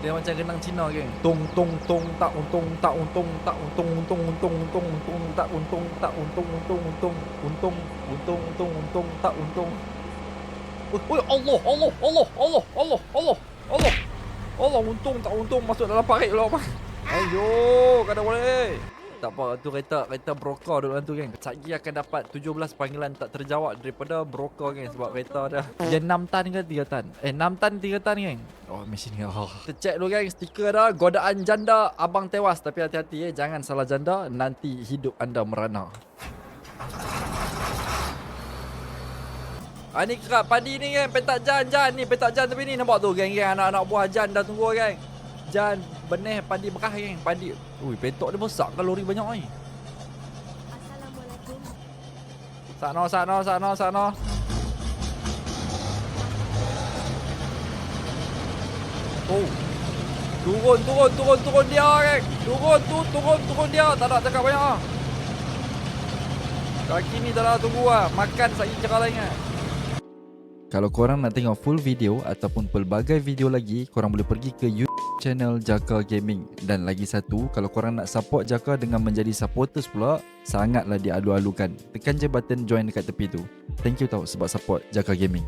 Dia macam genang Cina geng. Tung tung tung tak untung tak untung tak untung untung untung untung untung tak untung tak untung untung untung untung untung untung untung tak untung. Oi, Allah Allah Allah Allah Allah Allah Allah. Allah untung tak untung masuk dalam parit apa. Ayo, kada boleh. Tak apa, tu kereta kereta broker dulu tu geng. Satgi akan dapat 17 panggilan tak terjawab daripada broker geng sebab kereta dah. Dia 6 tan ke 3 tan? Eh 6 tan 3 tan geng. Oh mesin ni. Oh. Kita check dulu geng stiker dah godaan janda abang tewas tapi hati-hati eh jangan salah janda nanti hidup anda merana. Ah ni kerap padi ni geng petak jan jan ni petak jan tapi ni nampak tu geng geng anak-anak buah jan dah tunggu geng. Jan benih padi bekah geng padi. Ui petok dia besar kalori banyak oi. Assalamualaikum. Sakno sakno sakno sakno. Oh. Turun turun turun turun dia geng. Turun tu turun turun dia. Tak nak cakap banyak ah. Kaki ni tak nak tunggu ah. Makan sagi cara lain ah. Kalau korang nak tengok full video ataupun pelbagai video lagi, korang boleh pergi ke YouTube channel Jaka Gaming. Dan lagi satu, kalau korang nak support Jaka dengan menjadi supporters pula, sangatlah dialu-alukan. Tekan je button join dekat tepi tu. Thank you tau sebab support Jaka Gaming.